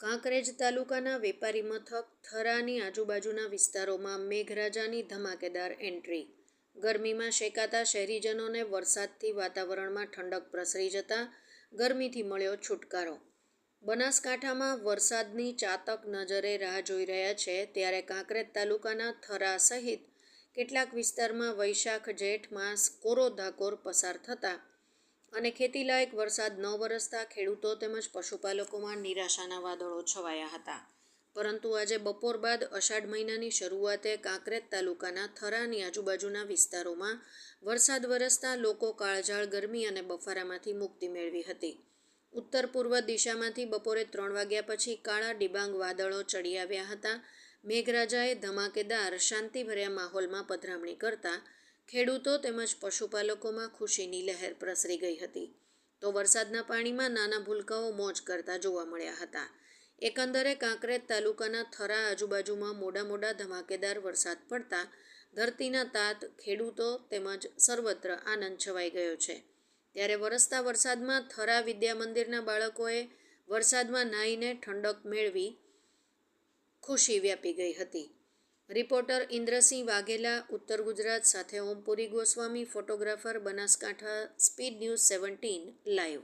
કાંકરેજ તાલુકાના વેપારી મથક થરાની આજુબાજુના વિસ્તારોમાં મેઘરાજાની ધમાકેદાર એન્ટ્રી. ગરમીમાં શેકાતા શહેરીજનોને વરસાદથી વાતાવરણમાં ઠંડક પ્રસરી જતા ગરમીથી મળ્યો છુટકારો. બનાસકાંઠામાં વરસાદની ચાતક નજરે રાહ જોઈ રહ્યા છે ત્યારે કાંકરેજ તાલુકાના થરા સહિત કેટલાક વિસ્તારમાં વૈશાખ જેઠ માસ કોરો ધાકોર પસાર થતા અને ખેતીલાયક વરસાદ ન વરસતા ખેડૂતો તેમજ પશુપાલકોમાં નિરાશાના વાદળો છવાયા હતા. પરંતુ આજે બપોર બાદ અષાઢ મહિનાની શરૂઆતે કાંકરેજ તાલુકાના થરાની આજુબાજુના વિસ્તારોમાં વરસાદ વરસતા લોકો કાળઝાળ ગરમી અને બફારામાંથી મુક્તિ મેળવી હતી. ઉત્તર પૂર્વ દિશામાંથી બપોરે ત્રણ વાગ્યા પછી કાળા ડિબાંગ વાદળો ચડી આવ્યા હતા. મેઘરાજાએ ધમાકેદાર, શાંતિભર્યા માહોલમાં પધરામણી કરતા ખેડૂતો તેમજ પશુપાલકોમાં ખુશીની લહેર પ્રસરી ગઈ હતી. તો વરસાદના પાણીમાં નાના ભૂલકાઓ મોજ કરતા જોવા મળ્યા હતા. એકંદરે કાંકરેજ તાલુકાના થરા આજુબાજુમાં મોડા મોડા ધમાકેદાર વરસાદ પડતા ધરતીના તાત, ખેડૂતો તેમજ સર્વત્ર આનંદ છવાઈ ગયો છે. ત્યારે વરસતા વરસાદમાં થરા વિદ્યા મંદિરના બાળકોએ વરસાદમાં નાહીને ઠંડક મેળવી ખુશી વ્યાપી ગઈ હતી. રિપોર્ટર ઇન્દ્રસિંહ વાઘેલા ઉત્તર ગુજરાત સાથે Ompuri Goswami photographer Banaskantha speed news seventeen live.